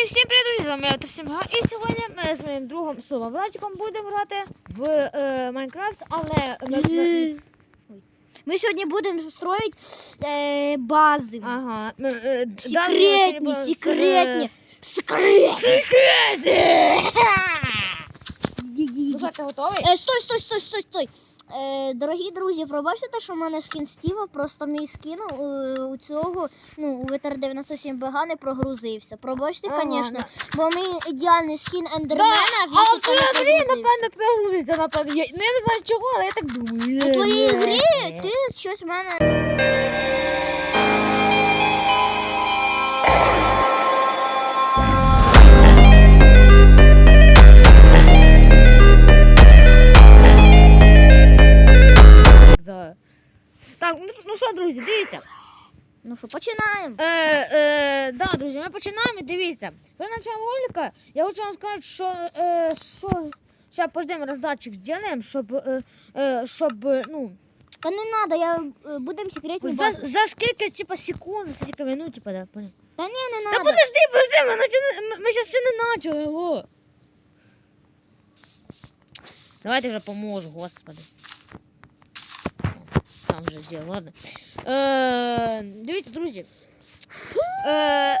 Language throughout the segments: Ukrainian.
І всім привіт, друзі, з вами я Тосімга. І сьогодні ми з моїм другом Сова Братиком будемо грати в е, Майнкрафт, але ми, сьогодні будемо строїти е, бази. ага, е, Секретні, секретні. Секретні. Ну що, ти готовий? Е, стой, стой, стой, стой, стой. Е, дорогі друзі, пробачте, що в мене скін Стіва, просто мій скін у, у цього, ну, у ВТР 97 БГ не прогрузився. Пробачте, звісно, ага. бо мій ідеальний скін Да, він а в твоїй грі, напевно, прогрузиться, напевно. Ну, я не знаю чого, але я так думаю. У твоїй грі ти щось в мене. Друзі, дивіться. Ну що, починаємо. Е, е, да, друзі, ми починаємо. Дивіться. Перед началом ролика я хочу вам сказати, що, е, що зараз пождемо роздатчик зробимо, щоб, е, е, щоб, е, ну, Та не треба, я е, будемо секретні за, за скільки, типа, секунд, за скільки минут, типа, да, понял. Та ні, не Та треба. подожди, подожди, ми, начали, ми, ми зараз ще не почали. Давайте вже поможу, господи. Там вже діло, ладно. Е, дивіться, друзі. Е,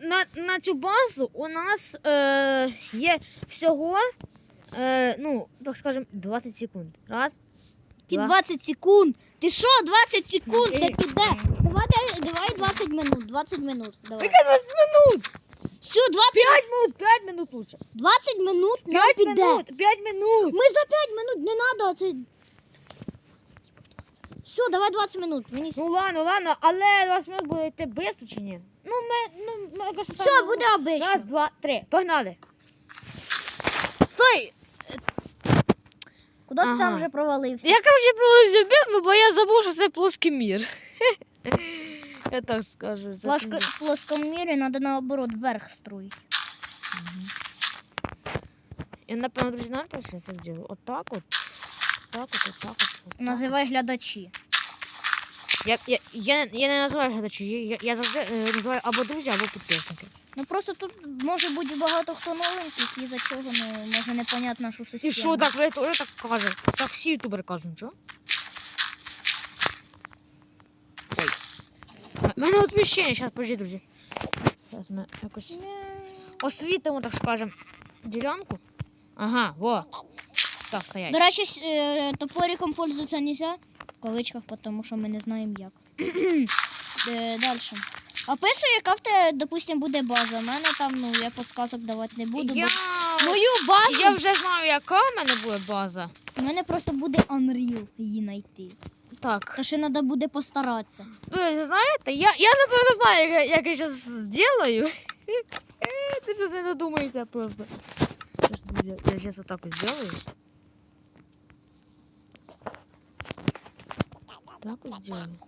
на, на цю базу у нас е, є всього, е, ну, так скажем, 20 секунд. Раз. Ті два. 20 секунд. Ти що, 20 секунд? Окей. піде. Давай, давай 20 минут, 20 минут. Давай. Яке 20 минут? Все, 20, 5 минут, 5 минут лучше. 20 минут не 5 піде. минут, 5 минут. Ми за 5 минут не треба. Все, давай 20 минут. Мені... Ну ладно, ладно, але 20 минут буде йти швидко чи ні? Ну, ми, ну, ми якось Все, там- буде обично. Раз, два, три. Погнали. Стой! Куди ти Ага. там вже провалився? Я, короче, провалився в бездну, бо я забув, що це плоский мір. Я так скажу. В в плоскому мірі треба наоборот вверх строїти. Мгм. Я, напевно, друзі, знаєте, що я це зроблю? Отак от. Так от, отак от. отак Називай глядачі. Я, я, я, я не називаю глядачі, я, я, завжди е, називаю або друзі, або підписники. Ну просто тут може бути багато хто новеньких, і за чого ну, може непонятно, що система. І що так, ви теж так кажете? Так всі ютубери кажуть, що? Ой. У мене освіщення, зараз, подожди, друзі. Зараз ми якось освітимо, так скажем, ділянку. Ага, во. Так, стоять. До речі, е, топориком пользуватися нельзя, кавичках, тому що ми не знаємо як. Е, Далі. Описуй, яка в тебе, допустим, буде база. У мене там, ну, я підсказок давати не буду. Я... Бо мою базу, я вже знаю, яка в мене буде база. у мене просто буде Unreal її знайти. Так. Та ще треба буде постаратися. Ви знаєте, я, я напевно знаю, як, я- як я зараз зроблю. Ти зараз не додумаєшся просто. Я зараз отак зроблю. Так ось зроблю.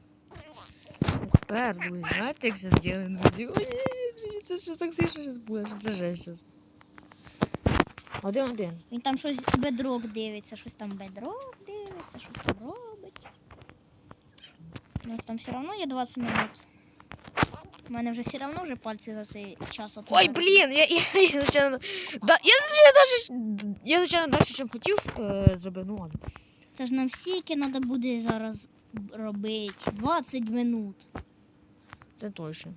Тепер, друзі, знаєте, як зараз зроблю, друзі? Ой, це щось так смішно зараз буде, що це жесть зараз. Один-один. Він там щось бедрок дивиться, щось там бедрок дивиться, щось там робить. У нас там все одно є 20 минут. У мене вже все одно вже пальці за цей час от. Ой, блін, я, я, я звичайно, да, я звичайно далі, я звичайно далі, чим хотів, е, зробив, ну ладно. Це ж нам стільки треба буде зараз робити. 20 минут. Це точно.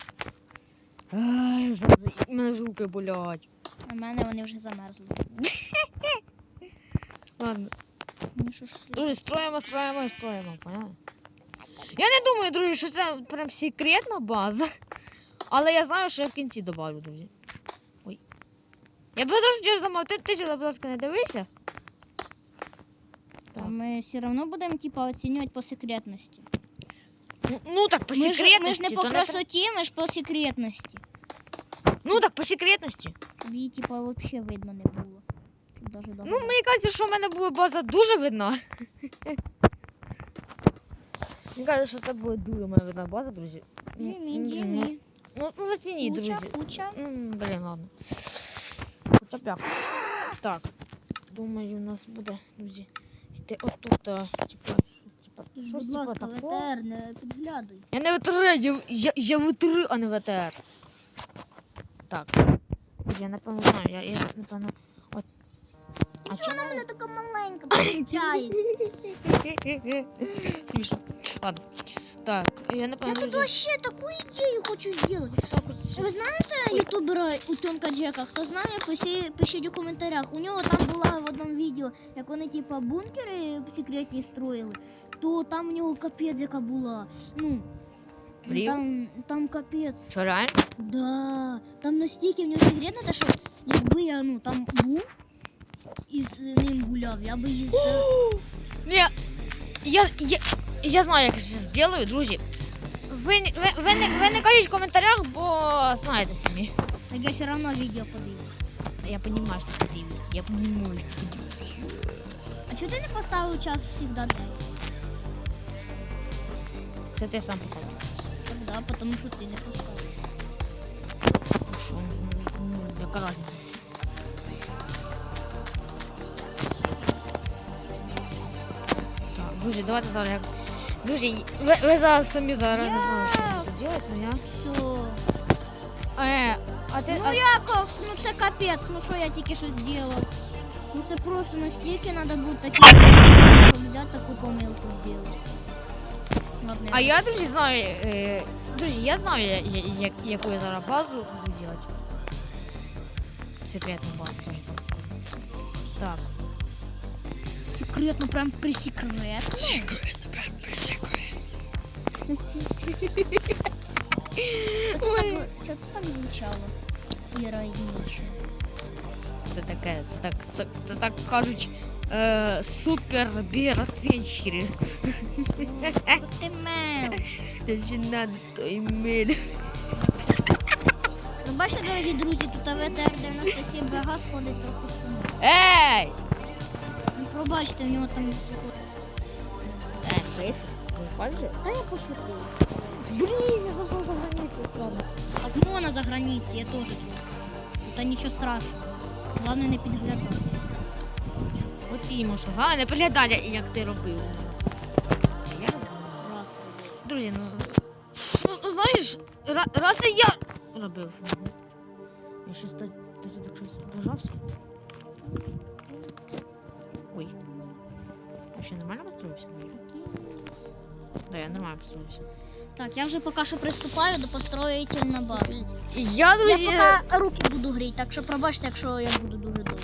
Ай, у мене вже руки болять. В мене вони вже замерзли. Ладно. Ну що ж, Друзі, строїмо, строїмо і строїмо, поняли? Я не думаю, друзі, що це прям секретна база. Але я знаю, що я в кінці добавлю, друзі. Ой. Я би дуже чесно замов, ти, будь ласка, не дивися. Ми все одно будемо типа оцінювати по секретності. Ну, ну так, по Ми ж, ми ж не по красоті, ми ж по секретності. Ну так, по секретності. Її типа взагалі видно не було. Даже Ну, мені кажеться, що в мене буде база дуже видна. Мені кажеться, що це буде дуже моя видна база, друзі. Ну, Джиммі, ну. Ну, зацініть, Куча, друзі. куча. Блін, ладно. Б. Так. Думаю, у нас буде, друзі, йти отут, типа, типа, щось, Будь типа, ласка, такого. ВТР, не підглядуй. Я не ВТР, я, я, я ВТР, а не ВТР. Так. Я напевно знаю, я, я напевно. От. А Чого вона мене така маленька? Смішно. Ладно. Так, я Я напевно. тут друзі, вообще таку ідею хочу зробити. так от Ви знаєте ютубера Утенка Джека? Хто знає, пишіть, пишіть у коментарях. У нього там була в одному відео, як вони типа бункери секретні строїли, то там у нього капець яка була. Ну, Рів? там, там капець. Що реально? Да, там настільки в нього секретно, те, що якби я ну, там був і з ним гуляв, я би їздив. Ні, я, я, я знаю, як я це зроблю, друзі. Ви, ви, ви, не, ви не кажіть в коментарях, бо знаєте самі. Так я все одно відео подивлюсь. Я розумію, що ти дивишся. Я розумію, що ти дивишся. А чого ти не поставив час завжди? Це ти сам показав. Да, тому що ти не поставив. Що? Яка разниця? Так, друзі, давайте зараз як. Друзі, ви, ви зараз самі зараз не знаю, що це робити, ну я. Все. Е, а ти. Ну а- як? Ну це капець, ну що я тільки що зробив? Ну це просто настільки треба бути таким, щоб взяти таку помилку зробити. Ладно, А я, друзі, знаю, е, друзі, я знаю, я, я, як, яку я зараз базу буду делать. Секретну базу. тоже так скажу. Так. секретно, прям пресекретно. Що це так, що це так звучало? Іронічно. Це таке, це так, це, це так кажуть, е, супер біратвенчери. Що ти мев? Це ще надо той миль. Ну, бачите, дорогі друзі, тут ВТР-97 БГ сходить трохи сумно. Ей! Ну, пробачте, у нього там... Ви же? Та я пошутив. Блін, я забув за границю. Так можна за границей, я теж тут. Тут нічого страшного. Головне не підглядати. От іменно, що га, не приглядання, як ти робив. Я Раз. Друзі, ну, ну, ну знаєш, ра, раз і я робив. Я щось так, так, так щось вважався. Ой. Я ще нормально построївся? Да, я нормально построївся. Так, я вже поки що приступаю до построїтельної бази. І я, друзі, Я поки руки буду гріти, так що пробачте, якщо я буду дуже довго.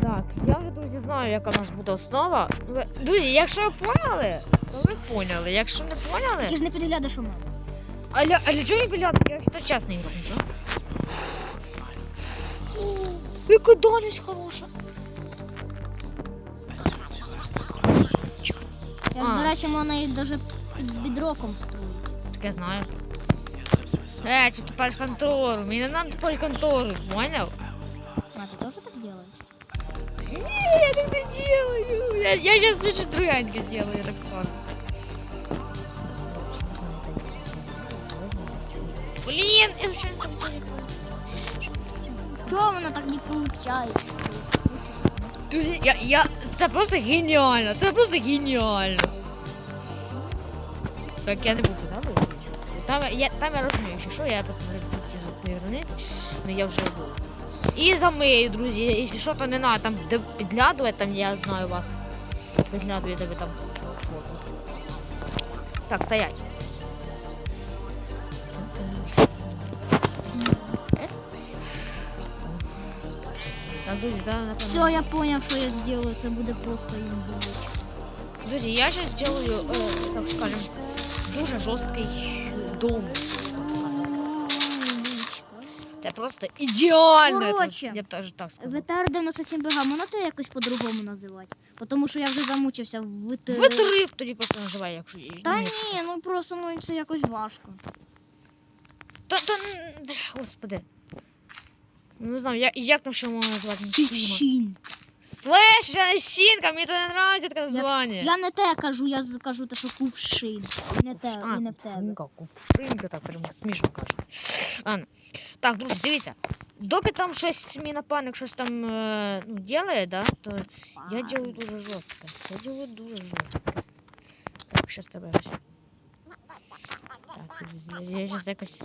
так, я вже, друзі, знаю, яка в нас буде основа. Друзі, якщо ви поняли, то ви поняли. Якщо не поняли, Тільки ж не підглядаш у мене. а для, а для чого я біля? Я що чесно не роблю, Яка дальність хороша. Я, А. до речі, можна їх навіть під бідроком строїти. Так я знаю. Э, что ты под контору? Мне не надо под контору, понял? А, ти теж так робиш? Не, я так не делаю. Я, я сейчас очень дрянька делаю, я так скажу. Блин, я вообще не так делаю. Чого воно так не виходить? Друзі, Я, я, це просто геніально, це просто геніально. Так, я не буду, там. Там, я, там я розумію, що, я просто не буду але я вже буду. І замию, друзі, якщо що, то не треба там де підглядувати, там я знаю вас. Підглядує, де ви там. Так, стоять. Друзі, да, напевно. Все, я зрозумів, що я зроблю, це буде просто їм Друзі, я зараз зроблю, е, так скажем, дуже жорсткий дом. Це просто ідеально. це- Коротше, Я б теж так сказав. ВТР 97 БГ, можна це якось по-другому називати? Тому що я вже замучився в ВТР. Витрив тоді просто називай, якщо Та ну, ні, ну просто ну це якось важко. Та, та, господи. Ну, Не знаю, як, як там ще можна назвати? Слеш, я не щінка, мені це не нравиться таке названня. Я не те кажу, я з- кажу те, що кувшин. Не те, А, і не в тебе. кувшинка, кувшинка, так прямо смішно кажуть. Ладно. Так, друзі, дивіться. Доки там щось мій напарник щось там е, ну, делає, да, то я делаю дуже жорстко. Я делаю дуже жорстко. Так, що з тебе? Так, друзі, я, я щас якось.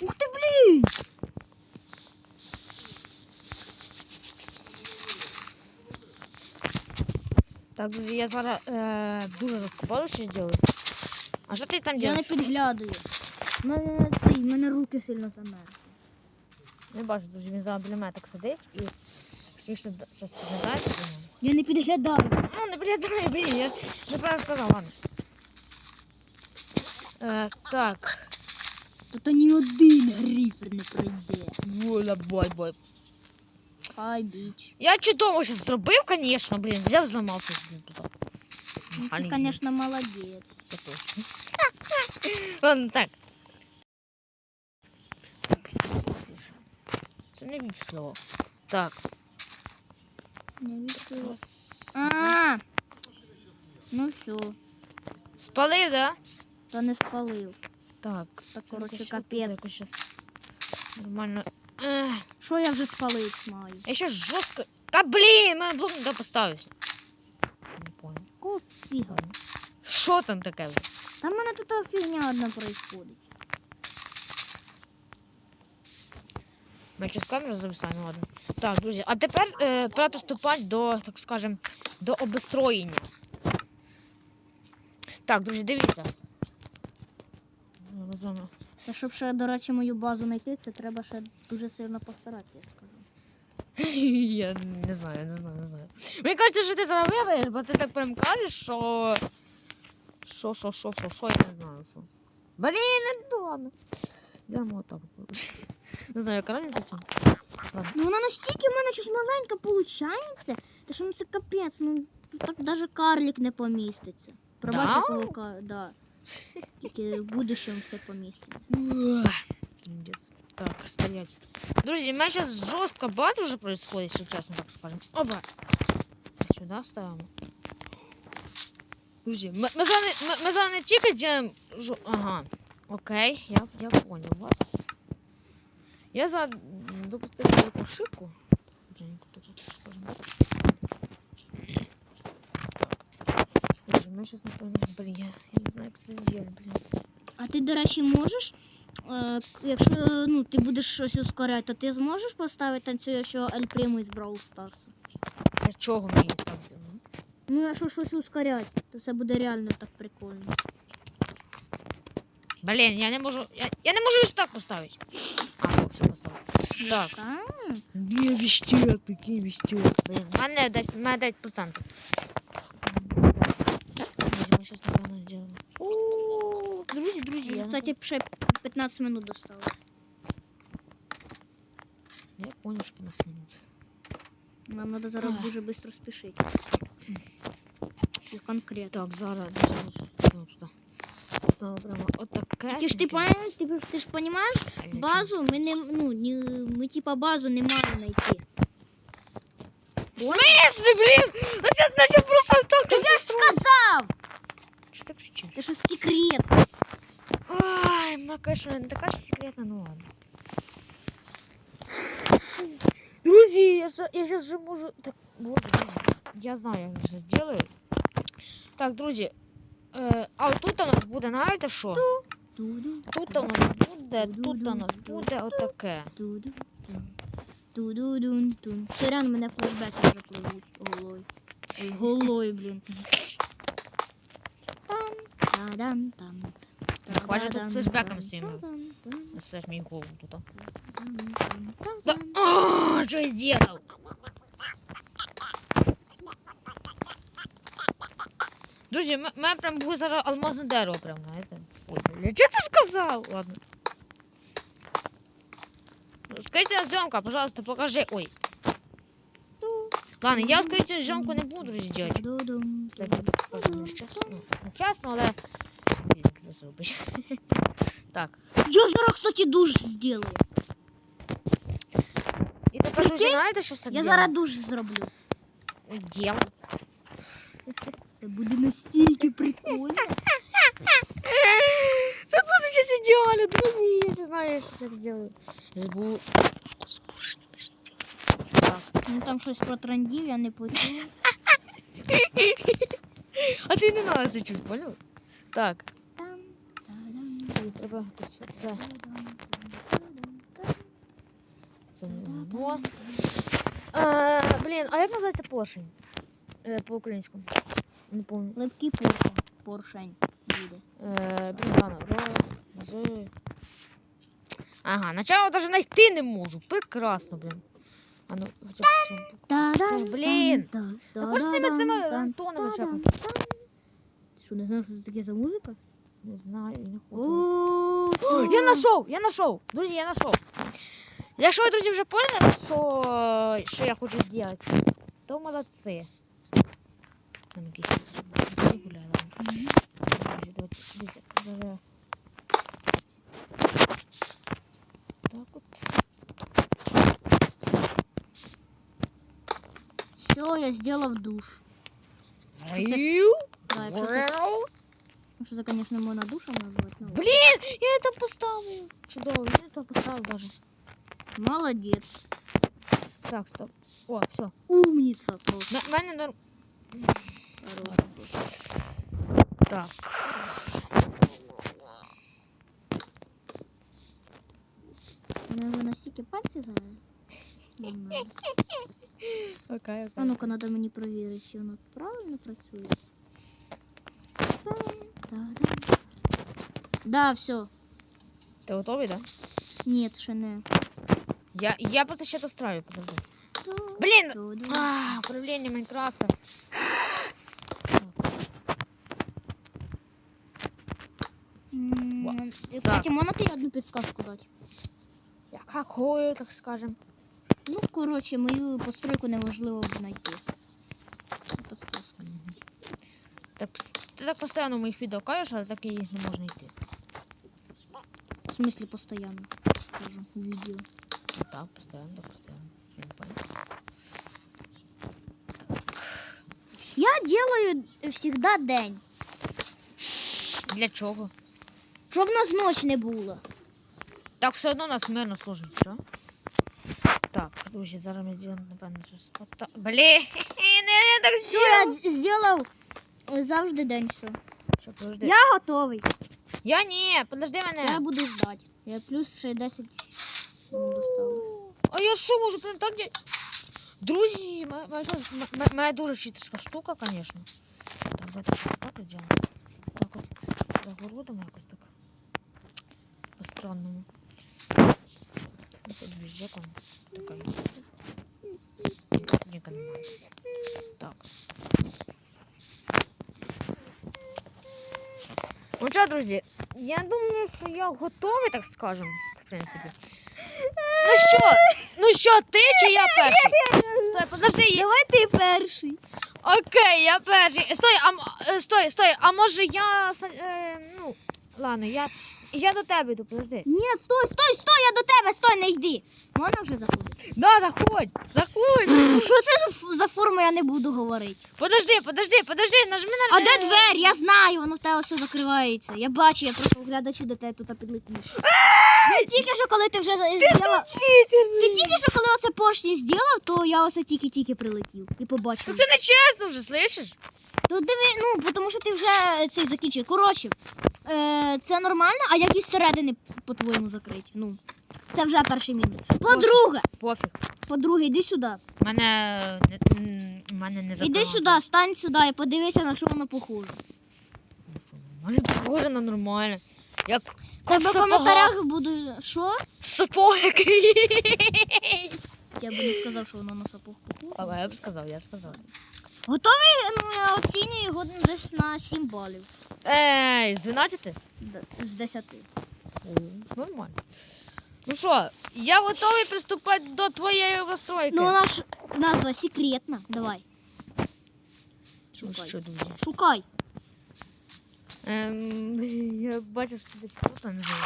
Ух ти, блін! Так, я зараз е, дуже розкопаю, що делаю. А що ти там Я не підглядаю. У мене, руки сильно замерзли. Не бачу, друзі, він зараз біля мене так сидить і смішно щось підглядає. Я не підглядаю. Ну, не приглядає, блін, я неправильно сказав, ладно. Е, так. Тут ні один грифер не пройде. Воля, бой, бой. Хай біч. Я чудово щось зробив, звісно, блін, взяв зламав щось, блін, тут. Ну, ти, Механізм. звісно, молодець. Це точно. Ладно, так. Це не вийшло. Так. Не відкрила. А, ну все, Спали, да? то не спалив. Так. Так, це коротше, капець. Нормально. Ех, Що я вже спалити маю? я ще жорстко. Та блін, мене блок не поставився. Не понял. Ку фіга. Що там таке? Там в мене тут фігня одна происходить. Ми через камеру зависаємо, ну ладно. Так, друзі, а тепер е, пора приступати до, так скажем, до обестроєння. Так, друзі, дивіться. Зона. Та щоб ще, до речі, мою базу знайти, це треба ще дуже сильно постаратися, я скажу. Я не знаю, не знаю, не знаю. Мені кажеться, що ти зараз виграєш, бо ти так прям кажеш, що. Що, що, що, що, що, я не знаю, що. Блін, не ладно. Йдемо отак. Не знаю, яка в цьому Ладно. Ну вона настільки в мене щось маленьке виходить, та що ну це капець, ну тут так навіть карлік не поміститься. Пробач, Да? якого ка... да. Тільки в будущому все поміститься. Трындец. Так, стоять. Друзья, у меня сейчас жестко бат уже происходит, если честно так скажем. Оба. Сюда ставим. Друзья, мы, мы, за, мы, мы за не тихо сделаем... жё- Ага. Окей, я, я понял вас. Я за... допустим эту ошибку. Блин, куда тут скажем. Так. Друзья, мы сейчас напомним... Блин, я, я не знаю, как это сделать, блин. А ти, до речі, можеш, е, якщо ну, ти будеш щось ускоряти, то ти зможеш поставити танцюючого Ель Приму із Brawl Stars? Для чого мені ставити? ну? Ну, якщо щось ускоряти, то це буде реально так прикольно. Блін, я не можу. Я, я не можу ось так поставити. А, все поставив. Так. А, Ні, вістюк, який вістюк. Блін, в мене десь, в мене 9%. Друзі, ми щось напевно зробимо. О, Друзі, друзі, я, Кстати, ще 15 минут досталось. я понял, що 15 минут. Нам треба зараз Ах. дуже швидко спішити. І конкретно. Так, зараз, друзі, ми щось ставимо туди. Поставимо прямо отаке. Ти ж ти пам'ятаєш, ти, ж- ти ж розумієш, базу ми не, ну, не, ми типа базу не маємо знайти. Смисли, блін! Наче, наче просто так. Ти ж сказав! Що ти кричиш? Це що секрет. Ай, моя, конечно, не така ж секретна, ну ладно. Друзі, я, ж- я сейчас же можу... Так, боже, друзі, я знаю, як це зроблю. Так, друзі, е, а тут у нас буде, знаєте що? Тут у нас буде, тут у нас буде отаке. У мене флешбеки вже пливуть головою. Ой, блін. Там, там. Хватит тут флешбеком та-дам, Оставь мені голову тут. що я сделал? Друзі, м- мене прям буде зараз алмазне дерево прям, знаєте. Ой, бля, що ти сказав? Ладно. Скажіть зйомка, пожалуйста, покажи. Ой. Ладно, я скажіть зйомку не буду, друзі, делать. Ду-дум, Це дум. скажу, нещасно. Ну, нечесно, але... Блін, як це зробить. Так. Я зараз, кстати, душ зроблю. І тепер, друзі, Прикинь, знаєте, що це Я зараз душ зроблю. Діло. Це буде настільки прикольно. Це буде щось ідеально, друзі. Я ще знаю, я щось так зроблю. Збу... Ну там щось про трендів, я не почула. А ти не надо це чуть, поняв? Так. Ой, Треба це. Це не. Блін, а як називається поршень? Е, По-українському. Не помню. Липкий поршень. Поршень буде. Е, Блін, ладно. З. Ага, начало даже знайти не можу. Прекрасно, блін. А ну, хоча б чим. Ну, блін. Ну, хоч з цими та-дам, чекати. що, не знаєш, що це таке за музика? Не знаю, не хочу. Я нашов, я нашов. Друзі, я нашов. Якщо ви, друзі, вже поняли, що, що я хочу зробити, то молодці. Там якийсь собака гуляє, ладно. Мгм. Друзі, давайте, дивіться, зараз. Так от. Все, я сделал душ. Аю. Да, якщо це, якщо це, конечно, можна душем назвати. Ну, Блін, я це поставив. Чудово, я це поставив даже. молодець. Так, стоп. О, все. Умниця просто. На мене норм... Хороший. Так. У мене настільки пальці зараз. ламаються. Окей, А ну-ка, треба мені перевірити, чи воно правильно працює. Та-дам. Да, все. Ти готовий, да? Ні, ще не. Я, я просто ще достраю, подожди. Блін! Ту-ду. А, управление Майнкрафта. М, і, Кстати, можна тобі одну підсказку дати? Я какую, так скажем. Ну, коротше, мою постройку неможливо знайти. Це Підсказка. Так, ти так постійно в моїх відео кажеш, але так і не можна йти. В смислі постійно. Кажу, у відео. Ну так, постійно, так постійно. Я. Я делаю завжди день. Для чого? Щоб нас ночі не було. Так, все одно нас мирно служить, все. Так, друзі, зараз ми зробимо, напевно, щось. Ота... Блін, не, не так Все, я зробив е, завжди день все. Що, подожди. Я готовий. Я ні, подожди мене. Я буду ждати. Я плюс ще 10 вам доставлю. А я що можу прям так делать? Друзі, моя, моя, що- м- м- моя дуже читерська штука, конечно. Так, давайте так от делаем. Так от загородимо якось так. По-странному. Ну, Тут везде там така є. Ніка. Так. Ну що, друзі, я думаю, що я готовий, так скажем, в принципі. Ну що? Ну що, ти чи я перший? Стой, подожди. Давай ти перший. Окей, я перший. Стой, а м- е, стой, стой, а може я са- е, ну, ладно, я, я до тебе йду, подожди. Ні, стой, стой, стой, я до тебе, стой, не йди. Можна вже заходити? Да, заходь, заходь. Ну що це за, за форма, я не буду говорити. Подожди, подожди, подожди, нажми на А де двері? Я знаю, воно в тебе все закривається. Я бачу, я просто глядачі до тебе тут підлетів. Ти тільки що, коли ти вже зробила... Ти тільки що, коли оце поршні зробив, то я оце тільки-тільки прилетів і побачив. це не чесно вже, слышиш? То диви, ну, тому що ти вже цей закінчив. Коротше, е, це нормально, а як із середини, по-твоєму, закриті? Ну, це вже перший мінус. По-друге, Пофіг. по-друге, іди сюди. Мене не, м, мене не Іди сюди, стань сюди і подивися, на що воно похоже. Мене похоже на нормально. Як Тебе в сапога. коментарях буду. Що? сапог який. Я би не сказав, що воно на сапог похоже. Але я б сказав, я сказав. Готовий оцінюю його десь на 7 балів. Ей, з 12? Д- З 10. Нормально. Ну що, я готовий приступати до твоєї постройки. Ну, вона ж назва секретна. Давай. Ну Шукай. що, друзі? Шукай. Ем, я бачу, що десь тут не знаю.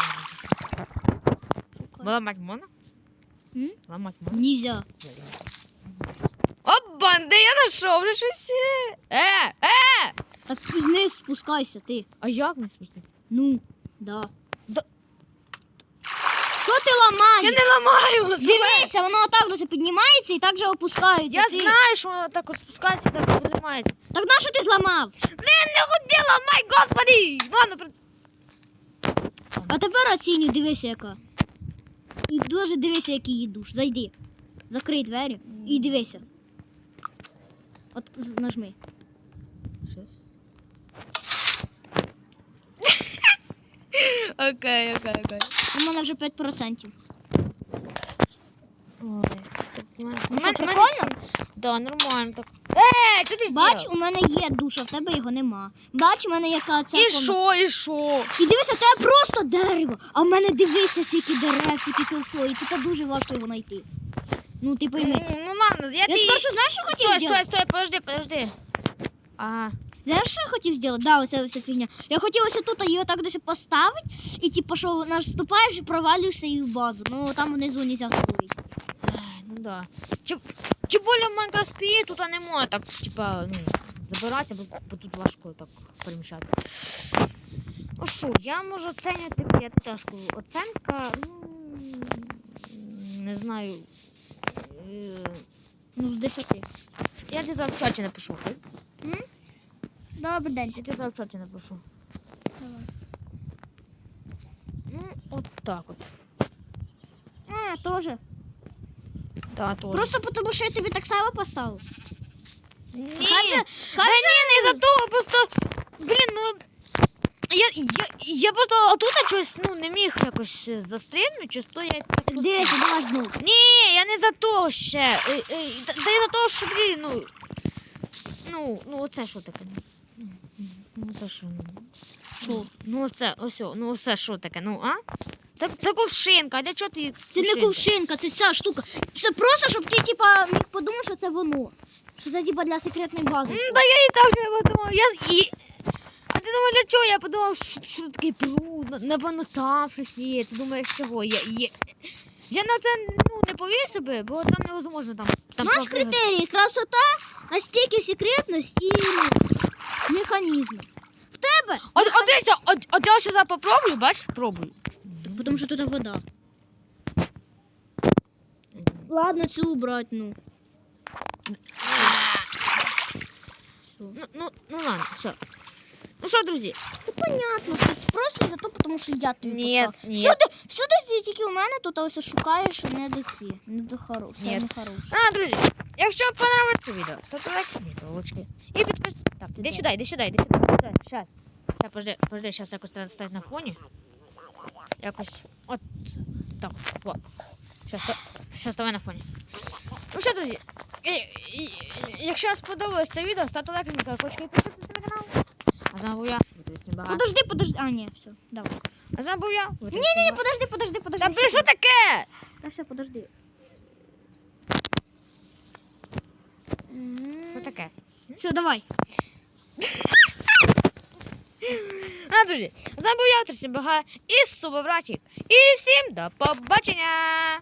Шукай. Ламать можна? М? Ламать можна? Нельзя. Банди, я знайшов вже щось. Е, е! Так вниз спускайся, ти. А як не спустити? Ну, да. Да. Що ти ламаєш? Я не ламаю! Дивися, воно отак дуже піднімається і так же опускається. Я ти... знаю, що воно так от спускається, так піднімається. Так на що ти зламав? Не не хотіла, май господи! Ладно, при- А тепер оцінюй, дивися яка. І дуже дивися, який її душ. Зайди. Закрий двері і дивися. От нажми. Щас. Окей, окей, окей. У мене вже 5%. Ой, так, у мене- Ну що, мене- прикольно? Да, нормально так. Е, що ти Бач, у мене є душ, а в тебе його нема. Бач, у мене яка ця І що, і що? І дивися, в тебе просто дерево. А в мене дивися, скільки дерев, скільки цього всього. І тут дуже важко його знайти. Ну, ти пойми. Ну, ну ладно, я, Я ти... спершу знаєш, що хотів Стой, зробити? стой, стой, подожди, подожди. Ага. Знаєш, що я хотів зробити? Да, оце ось фігня. Я хотів ось тут її отак десь поставити, і типу, що наступаєш і провалюєшся і в базу. Ну там внизу не можна. Ай, Ну да. Чи, чи более в Майнкрафті тут не можна так, типа, ну, забирати, бо, бо тут важко так переміщати. Ну що, я можу оцінювати п'ятишку. Оценка, ну, не знаю. Ну, з 10. Я десь в чаті напишу. Добрий день. Я десь в чаті напишу. Ну, от так от. А, теж. Да, тоже. Просто тому, що я тобі так само поставив. Ні. Хай же, Да хай же. ні, не за того, просто. Блін, ну. Я, я, я просто отут щось ну, не міг якось е, застрибнути, чи то я так. Дивися, давай знову. Ні, я не за того ще. Е, е, Та та я за того, що блін, ну. Ну, ну оце що таке? Ну, це що? Що? Ну оце, ось, ну оце що таке, ну, а? Це, це ковшинка, а для чого ти? Це не ковшинка, це ця штука. Це просто, щоб ти, типа, міг подумати, що це воно. Що це типа для секретної бази. М, Да я і так же подумав. Я і. Думаєш, для чого? Я подумав, що, такий пруд, напевно, там щось є. Ти думаєш, чого? Я, є. я на це ну, не повів себе, бо там невозможно там. там Наш попригати. критерій красота, настільки секретність і ну, механізм. В тебе? От, от дивися, от, от я зараз попробую, бач, пробую. Тому що тут вода. Ладно, цю убрать, ну. Ну, ну, ну ладно, все. Ну що, друзі, Це понятно, тут просто за то, тому що я тобі Ні, поставив. ні. Всюди, всюди тільки у мене тут а ось шукаєш не до ці, не до хорош, Ні. не хорош. а, друзі, якщо вам понравиться відео, ставте лайк, відеочки. І підписуйтесь. Так, іди сюди, іди сюди, іди сюди. Сюди, Щас. Щас, подожди, подожди, щас якось треба стати на фоні. Якось, от, так, вот. Щас, ста- щас ставай на фоні. Ну що, друзі, і, і, і, якщо вам сподобалось це відео, ставте лайк, колокольчики і підписуйтесь на канал. А вами був я. Подожди, подожди. А, ні, все, давай. А вами був я, Ні, ні, подожди, подожди, подожди. Та блін, що таке? Та все, подожди. Що таке? Все, давай. А, друзі, з вами був я, всім багато. І Субовратік. І всім до побачення!